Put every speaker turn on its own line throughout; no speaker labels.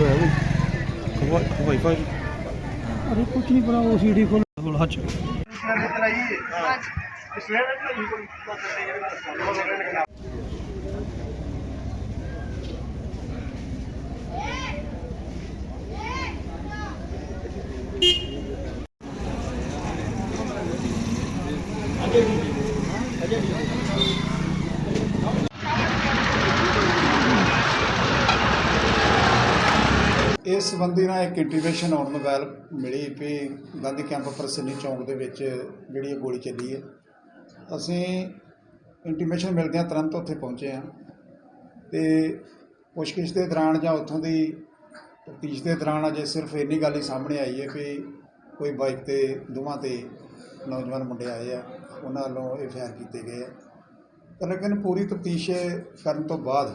ਹੋਇਆ ਕੋਈ ਵਾਈਫਾਈ
ਅਰੇ ਕੁਝ ਨਹੀਂ ਬਣਾ ਉਹ ਸੀਡੀ ਕੋਲ
ਕੋਲ ਹੱਥ
ਇਸ ਸੰਬੰਧੀ ਨਾਲ ਇੱਕ ਇੰਟੀਮੇਸ਼ਨ ਆਉਣ ਮੋਬਾਈਲ ਮਿਲੀ ਵੀ ਗਾਂਧੀ ਕੈਂਪ ਪ੍ਰਸੰਨੀ ਚੌਂਕ ਦੇ ਵਿੱਚ ਜਿਹੜੀ ਇਹ ਗੋਲੀ ਚੱਲੀ ਹੈ। ਅਸੀਂ ਇੰਟੀਮੇਸ਼ਨ ਮਿਲਦਿਆਂ ਤੁਰੰਤ ਉੱਥੇ ਪਹੁੰਚੇ ਹਾਂ ਤੇ ਪੁੱਛਗਿੱਛ ਦੇ ਦੌਰਾਨ ਜਾਂ ਉੱਥੋਂ ਦੀ ਤਫਤੀਸ਼ ਦੇ ਦੌਰਾਨ ਅਜੇ ਸਿਰਫ ਇੰਨੀ ਗੱਲ ਹੀ ਸਾਹਮਣੇ ਆਈ ਹੈ ਕਿ ਕੋਈ ਬਾਈਕ ਤੇ ਦੋਵਾਂ ਤੇ ਨੌਜਵਾਨ ਮੁੰਡੇ ਆਏ ਆ, ਉਹਨਾਂ ਵੱਲੋਂ ਇਹ ਫਾਇਰ ਕੀਤੇ ਗਏ ਆ। ਲੇਕਿਨ ਪੂਰੀ ਤਫਤੀਸ਼ ਕਰਨ ਤੋਂ ਬਾਅਦ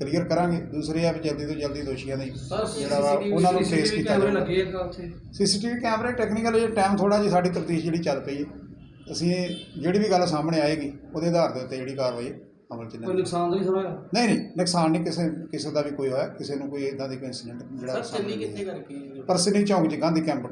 ਕਲੀਅਰ ਕਰਾਂਗੇ ਦੂਸਰੇ ਆ ਵੀ ਜਲਦੀ ਤੋਂ ਜਲਦੀ ਦੋਸ਼ੀਆਂ ਦੀ ਜਿਹੜਾ ਵਾ ਉਹਨਾਂ ਨੂੰ ਫੇਸ ਕੀਤਾ ਜਾਵੇ ਸੀਸੀਟੀਵੀ ਕੈਮਰੇ ਟੈਕਨੀਕਲ ਜੇ ਟਾਈਮ ਥੋੜਾ ਜਿਹਾ ਸਾਡੀ ਤਫਤੀਸ਼ ਜਿਹੜੀ ਚੱਲ ਪਈ ਹੈ। ਅਸੀਂ ਇਹ ਜਿਹੜੀ ਵੀ ਗੱਲ ਸਾਹਮਣੇ ਆਏਗੀ ਉਹਦੇ ਆਧਾਰ ਦੇ ਉੱਤੇ ਜਿਹੜੀ ਕਾਰਵਾਈ ਅਮਲ ਚ
ਕੋਈ ਨੁਕਸਾਨ ਤਾਂ ਨਹੀਂ ਹੋਇਆ?
ਨਹੀਂ ਨਹੀਂ ਨੁਕਸਾਨ ਨਹੀਂ ਕਿਸੇ ਕਿਸੇ ਦਾ ਵੀ ਕੋਈ ਹੋਇਆ ਕਿਸੇ ਨੂੰ ਕੋਈ ਇਦਾਂ ਦੀ ਕੋਈ ਇਨਸੀਡੈਂਟ ਜਿਹੜਾ
ਸਰ ਚੱਲੀ ਕਿੱਥੇ ਕਰਕੇ
ਪਰਸਨੀ ਚੌਂਕ ਚ ਗਾਂਧੀ ਕੈਂਪ